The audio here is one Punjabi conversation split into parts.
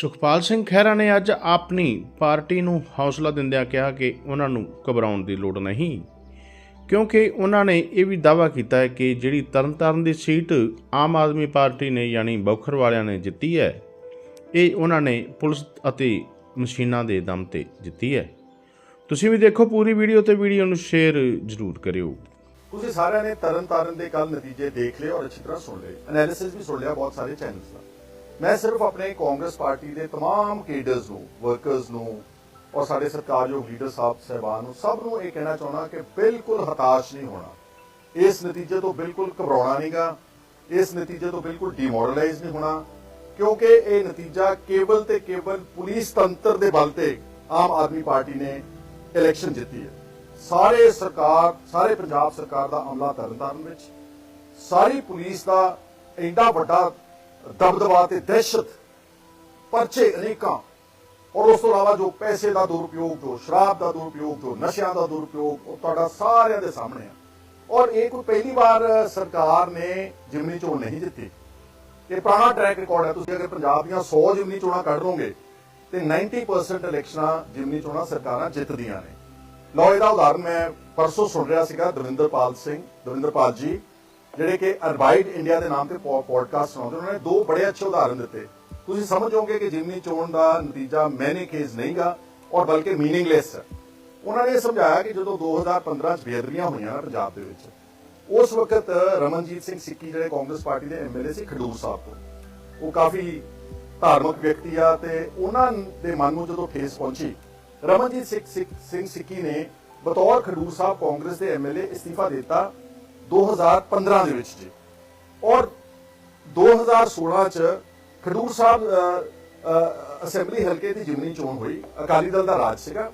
ਸੁਖਪਾਲ ਸਿੰਘ ਖਹਿਰਾ ਨੇ ਅੱਜ ਆਪਣੀ ਪਾਰਟੀ ਨੂੰ ਹੌਸਲਾ ਦਿੰਦਿਆਂ ਕਿਹਾ ਕਿ ਉਹਨਾਂ ਨੂੰ ਘਬਰਾਉਣ ਦੀ ਲੋੜ ਨਹੀਂ। ਕਿਉਂਕਿ ਉਹਨਾਂ ਨੇ ਇਹ ਵੀ ਦਾਅਵਾ ਕੀਤਾ ਹੈ ਕਿ ਜਿਹੜੀ ਤਰਨਤਾਰਨ ਦੀ ਸੀਟ ਆਮ ਆਦਮੀ ਪਾਰਟੀ ਨੇ ਯਾਨੀ ਬੌਖਰ ਵਾਲਿਆਂ ਨੇ ਜਿੱਤੀ ਹੈ, ਇਹ ਉਹਨਾਂ ਨੇ ਪੁਲਿਸ ਅਤੇ ਮਸ਼ੀਨਾਂ ਦੇ ਦਮ ਤੇ ਜਿੱਤੀ ਹੈ। ਤੁਸੀਂ ਵੀ ਦੇਖੋ ਪੂਰੀ ਵੀਡੀਓ ਤੇ ਵੀਡੀਓ ਨੂੰ ਸ਼ੇਅਰ ਜ਼ਰੂਰ ਕਰਿਓ। ਤੁਸੀਂ ਸਾਰਿਆਂ ਨੇ ਤਰਨ ਤਾਰਨ ਦੇ ਕੱਲ ਨਤੀਜੇ ਦੇਖ ਲਏ ਔਰ ਅੱਛੀ ਤਰ੍ਹਾਂ ਸੁਣ ਲਏ। ਐਨਾਲਿਸਿਸ ਵੀ ਸੁਣ ਲਿਆ, ਬਹੁਤ ਸਾਰੇ ਚੈਨਲਸ ਦਾ। ਮੈਂ ਸਿਰਫ ਆਪਣੇ ਕਾਂਗਰਸ ਪਾਰਟੀ ਦੇ तमाम ਕੇਡਰਸ ਨੂੰ ਵਰਕਰਸ ਨੂੰ ਔਰ ਸਾਡੇ ਸਰਕਾਰਯੋਗ ਲੀਡਰ ਸਾਹਿਬ ਸਹਿਬਾਨ ਨੂੰ ਸਭ ਨੂੰ ਇਹ ਕਹਿਣਾ ਚਾਹੁੰਦਾ ਕਿ ਬਿਲਕੁਲ ਹਤਾਸ਼ ਨਹੀਂ ਹੋਣਾ ਇਸ ਨਤੀਜੇ ਤੋਂ ਬਿਲਕੁਲ ਘਬਰਾਉਣਾ ਨਹੀਂਗਾ ਇਸ ਨਤੀਜੇ ਤੋਂ ਬਿਲਕੁਲ ਡਿਮੋਰਲਾਈਜ਼ ਨਹੀਂ ਹੋਣਾ ਕਿਉਂਕਿ ਇਹ ਨਤੀਜਾ ਕੇਵਲ ਤੇ ਕੇਵਲ ਪੁਲਿਸ ਤੰਤਰ ਦੇ ਬਲ ਤੇ ਆਮ ਆਦਮੀ ਪਾਰਟੀ ਨੇ ਇਲੈਕਸ਼ਨ ਜਿੱਤੀ ਹੈ ਸਾਰੇ ਸਰਕਾਰ ਸਾਰੇ ਪੰਜਾਬ ਸਰਕਾਰ ਦਾ ਅਮਲਾ ਤਰਨਤਾਰਨ ਵਿੱਚ ਸਾਰੀ ਪੁਲਿਸ ਦਾ ਇੰਨਾ ਵੱਡਾ ਦਬਦਬਾ ਤੇ ਦਹਿਸ਼ਤ ਪਰਚੇ ਅਨੇਕਾਂ। ਔਰ ਉਸ ਤੋਂ ਇਲਾਵਾ ਜੋ ਪੈਸੇ ਦਾ ਦੁਰਉਪਯੋਗ, ਜੋ ਸ਼ਰਾਬ ਦਾ ਦੁਰਉਪਯੋਗ, ਜੋ ਨਸ਼ਿਆਂ ਦਾ ਦੁਰਉਪਯੋਗ, ਉਹ ਤੁਹਾਡਾ ਸਾਰਿਆਂ ਦੇ ਸਾਹਮਣੇ ਆ। ਔਰ ਇਹ ਕੋਈ ਪਹਿਲੀ ਵਾਰ ਸਰਕਾਰ ਨੇ ਜਿਮਨੀ ਚੋਣ ਨਹੀਂ ਜਿੱਤੀ। ਇਹ ਪੁਰਾਣਾ ਟਰੈਕ ਰਿਕਾਰਡ ਹੈ। ਤੁਸੀਂ ਅਗਰ ਪੰਜਾਬ ਦੀਆਂ 100 ਜਿਮਨੀ ਚੋਣਾਂ ਕੱਢ ਲਓਗੇ ਤੇ 90% ਇਲੈਕਸ਼ਨਾਂ ਜਿਮਨੀ ਚੋਣਾਂ ਸਰਕਾਰਾਂ ਜਿੱਤਦੀਆਂ ਨੇ। ਲਓ, ਇਹਦਾ ਉਦਾਹਰਨ ਮੈਂ ਪਰਸੋਂ ਸੁਣ ਰਿਹਾ ਸੀਗਾ ਦਵਿੰਦਰਪਾਲ ਸਿੰਘ, ਦਵਿੰਦਰਪਾਲ ਜੀ। ਜਿਹੜੇ ਕਿ ਅਰਬਾਈਡ ਇੰਡੀਆ ਦੇ ਨਾਮ ਤੇ ਪੋਡਕਾਸਟ ਸੁਣਾਉਂਦੇ, ਉਹਨਾਂ ਨੇ ਦੋ ਬੜੇ ਅੱਛੇ ਉਦਾਹਰਨ ਦਿੱਤੇ। ਤੁਸੀਂ ਸਮਝੋਗੇ ਕਿ ਜਿਮਨੀ ਚੋਣ ਦਾ ਨਤੀਜਾ ਮੈਨੇ ਕੇਸ ਨਹੀਂਗਾ, ਔਰ ਬਲਕਿ ਮੀਨਿੰਗਲੈਸ ਹੈ। ਉਹਨਾਂ ਨੇ ਸਮਝਾਇਆ ਕਿ ਜਦੋਂ 2015 ਚ ਬੇਅਦਬੀਆਂ ਹੋਈਆਂ ਨਾ ਪੰਜਾਬ ਦੇ ਵਿੱਚ, ਉਸ ਵਕਤ ਰਮਨਜੀਤ ਸਿੰਘ ਸਿੱਕੀ ਜਿਹੜੇ ਕਾਂਗਰਸ ਪਾਰਟੀ ਦੇ ਐਮਐਲਏ ਸੀ ਖਡੂਰ ਸਾਹਿਬ ਤੋਂ। ਉਹ ਕਾਫੀ ਧਾਰਮਿਕ ਵਿਅਕਤੀ ਆ ਤੇ ਉਹਨਾਂ ਦੇ ਮਨ ਨੂੰ ਜਦੋਂ ਠੇਸ ਪਹੁੰਚੀ, ਰਮਨਜੀਤ ਸਿੰਘ ਸਿੱਖ- ਸਿੰਘ ਸਿੱਕੀ ਨੇ ਬਤੌਰ ਖਡੂਰ ਸਾਹਿਬ ਕਾਂਗਰਸ ਦੇ ਐਮਐਲਏ ਅਸਤੀਫਾ ਦਿੱਤਾ 2015 ਦੇ ਵਿੱਚ ਜੀ। ਔਰ 2016 ਚ ਖਡੂਰ ਸਾਹਿਬ ਅਸੈਂਬਲੀ ਹਲਕੇ ਦੀ ਜਿਮਨੀ ਚੋਣ ਹੋਈ। ਅਕਾਲੀ ਦਲ ਦਾ ਰਾਜ ਸੀਗਾ।